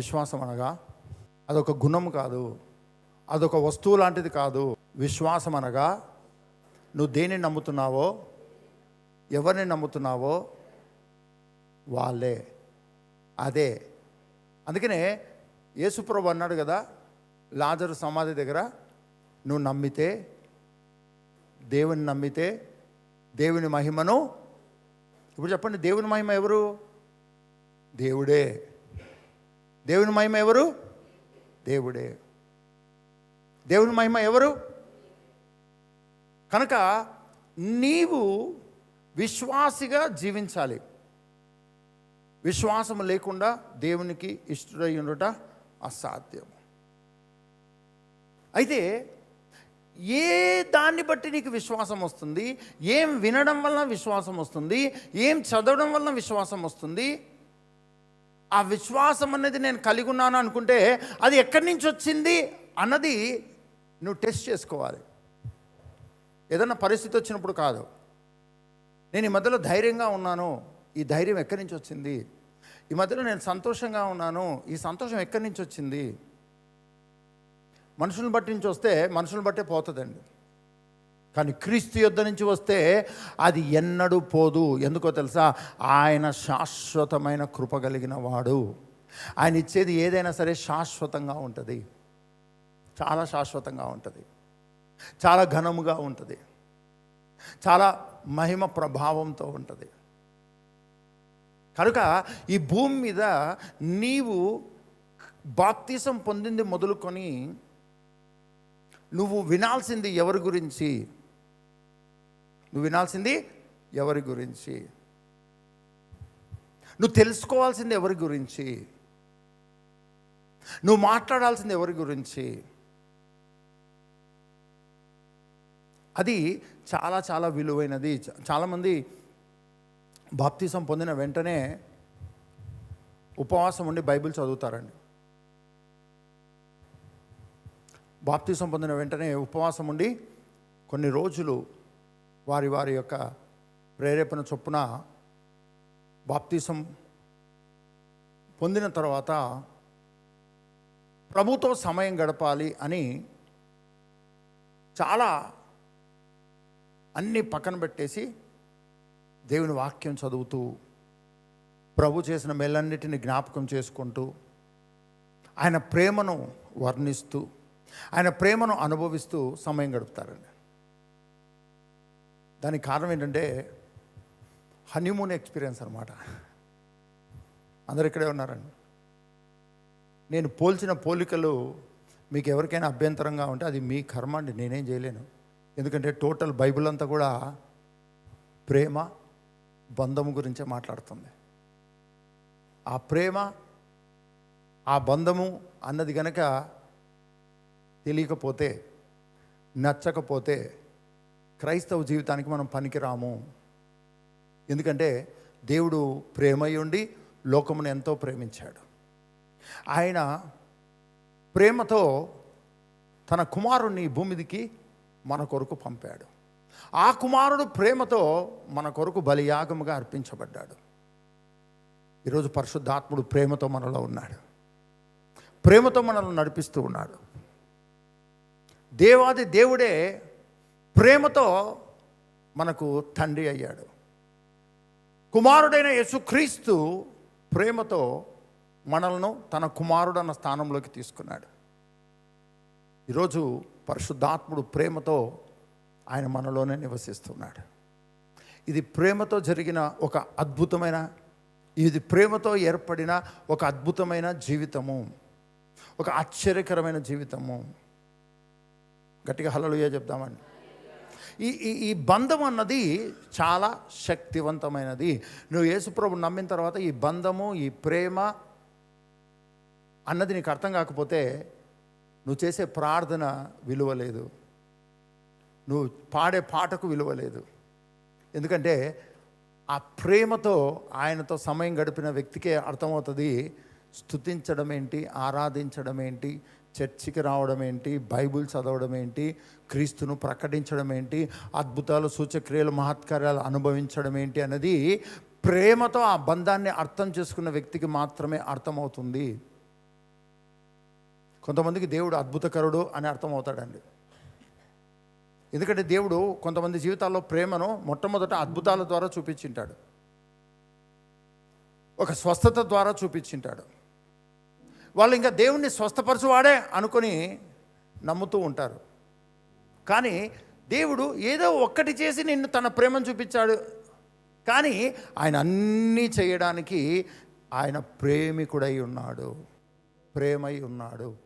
విశ్వాసం అనగా అదొక గుణం కాదు అదొక వస్తువు లాంటిది కాదు. విశ్వాసం అనగా నువ్వు దేనిని నమ్ముతున్నావో ఎవరిని నమ్ముతున్నావో వాళ్ళే. అదే. అందుకనే యేసుప్రభు అన్నాడు కదా లాజరు సమాధి దగ్గర నువ్వు నమ్మితే దేవుని నమ్మితే దేవుని మహిమను ఇప్పుడు చెప్పండి దేవుని మహిమ ఎవరు? దేవుడే. దేవుని మహిమ ఎవరు? దేవుడే. దేవుని మహిమ ఎవరు? కనుక నీవు విశ్వాసిగా జీవించాలి. విశ్వాసం లేకుండా దేవునికి ఇష్టడై ఉండట అసాధ్యం అయితే ఏ దాన్ని బట్టి నీకు విశ్వాసం వస్తుంది? ఏం వినడం వలన విశ్వాసం వస్తుంది? ఏం చదవడం వలన విశ్వాసం వస్తుంది? ఆ విశ్వాసం అనేది నేను కలిగి ఉన్నాను అనుకుంటే అది ఎక్కడి నుంచి వచ్చింది అన్నది నువ్వు టెస్ట్ చేసుకోవాలి. ఏదన్నా పరిస్థితి వచ్చినప్పుడు కాదు. నేను ఈ మధ్యలో ధైర్యంగా ఉన్నాను. ఈ ధైర్యం ఎక్కడి నుంచి వచ్చింది? ఈ మధ్యలో నేను సంతోషంగా ఉన్నాను. ఈ సంతోషం ఎక్కడి నుంచి వచ్చింది? మనుషులను బట్టి నుంచి వస్తే మనుషులను బట్టే పోతుందండి. కానీ క్రీస్తు యుద్ధ నుంచి వస్తే అది ఎన్నడూ పోదు. ఎందుకో తెలుసా? ఆయన శాశ్వతమైన కృప కలిగిన వాడు. ఆయన ఇచ్చేది ఏదైనా సరే శాశ్వతంగా ఉంటుంది. చాలా శాశ్వతంగా ఉంటుంది. చాలా ఘనముగా ఉంటుంది. చాలా మహిమ ప్రభావంతో ఉంటుంది. కనుక ఈ భూమి మీద నీవు బాప్తీసం పొందింది మొదలుకొని నువ్వు వినాల్సింది ఎవరి గురించి? నువ్వు వినాల్సింది ఎవరి గురించి? నువ్వు తెలుసుకోవాల్సింది ఎవరి గురించి? నువ్వు మాట్లాడాల్సింది ఎవరి గురించి? అది చాలా చాలా విలువైనది. చాలామంది బాప్తీసం పొందిన వెంటనే ఉపవాసం ఉండి బైబిల్ చదువుతారండి. బాప్తీసం పొందిన వెంటనే ఉపవాసం ఉండి కొన్ని రోజులు వారి వారి యొక్క ప్రేరేపణ చొప్పున బాప్తీసం పొందిన తర్వాత ప్రభుతో సమయం గడపాలి అని చాలా అన్నీ పక్కన పెట్టేసి దేవుని వాక్యం చదువుతూ ప్రభు చేసిన మేలన్నిటిని జ్ఞాపకం చేసుకుంటూ ఆయన ప్రేమను వర్ణిస్తూ ఆయన ప్రేమను అనుభవిస్తూ సమయం గడుపుతారండి. దానికి కారణం ఏంటంటే హనీమూన్ ఎక్స్పీరియన్స్ అనమాట అందరు ఇక్కడే ఉన్నారండి. నేను పోల్చిన పోలికలు మీకు ఎవరికైనా అభ్యంతరంగా ఉంటే అది మీ కర్మ అండి నేనేం చేయలేను. ఎందుకంటే టోటల్ బైబిల్ అంతా కూడా ప్రేమ బంధము గురించే మాట్లాడుతుంది. ఆ ప్రేమ ఆ బంధము అన్నది కనుక తెలియకపోతే నచ్చకపోతే క్రైస్తవ జీవితానికి మనం పనికిరాము. ఎందుకంటే దేవుడు ప్రేమై ఉండి లోకమును ఎంతో ప్రేమించాడు. ఆయన ప్రేమతో తన కుమారుణ్ణి భూమిదికి మన కొరకు పంపాడు. ఆ కుమారుడు ప్రేమతో మన కొరకు బలియాగముగా అర్పించబడ్డాడు. ఈరోజు పరిశుద్ధాత్ముడు ప్రేమతో మనలో ఉన్నాడు. ప్రేమతో మనల్ని నడిపిస్తూ ఉన్నాడు. దేవాది దేవుడే ప్రేమతో మనకు తండ్రి అయ్యాడు. కుమారుడైన యేసుక్రీస్తు ప్రేమతో మనలను తన కుమారుడు అన్న స్థానంలోకి తీసుకున్నాడు. ఈరోజు పరిశుద్ధాత్ముడు ప్రేమతో ఆయన మనలోనే నివసిస్తున్నాడు. ఇది ప్రేమతో జరిగిన ఒక అద్భుతమైన ఇది ప్రేమతో ఏర్పడిన ఒక అద్భుతమైన జీవితము. ఒక ఆశ్చర్యకరమైన జీవితము. గట్టిగా హలలుయ చెప్దామండి. ఈ ఈ ఈ బంధం అన్నది చాలా శక్తివంతమైనది. నువ్వు యేసుప్రభు నమ్మిన తర్వాత ఈ బంధము ఈ ప్రేమ అన్నది నీకు అర్థం కాకపోతే నువ్వు చేసే ప్రార్థన విలువ లేదు నువ్వు పాడే పాటకు విలువ లేదు ఎందుకంటే ఆ ప్రేమతో ఆయనతో సమయం గడిపిన వ్యక్తికే అర్థమవుతుంది స్థుతించడం ఏంటి ఆరాధించడం ఏంటి చర్చికి రావడం ఏంటి? బైబిల్ చదవడం ఏంటి? క్రీస్తును ప్రకటించడం ఏంటి? అద్భుతాలు సూచక్రియలు మహత్కార్యాలు అనుభవించడం ఏంటి అన్నది ప్రేమతో ఆ బంధాన్ని అర్థం చేసుకున్న వ్యక్తికి మాత్రమే అర్థమవుతుంది. కొంతమందికి దేవుడు అద్భుతకరుడు అని అర్థమవుతాడండి. ఎందుకంటే దేవుడు కొంతమంది జీవితాల్లో ప్రేమను మొట్టమొదట అద్భుతాల ద్వారా చూపించింటాడు. ఒక స్వస్థత ద్వారా చూపించింటాడు. వాళ్ళు ఇంకా దేవుణ్ణి స్వస్థపరచువాడే అనుకొని నమ్ముతూ ఉంటారు. కానీ దేవుడు ఏదో ఒక్కటి చేసి నిన్ను తన ప్రేమను చూపించాడు. కానీ ఆయన అన్నీ చేయడానికి ఆయన ప్రేమికుడై ఉన్నాడు. ప్రేమై ఉన్నాడు.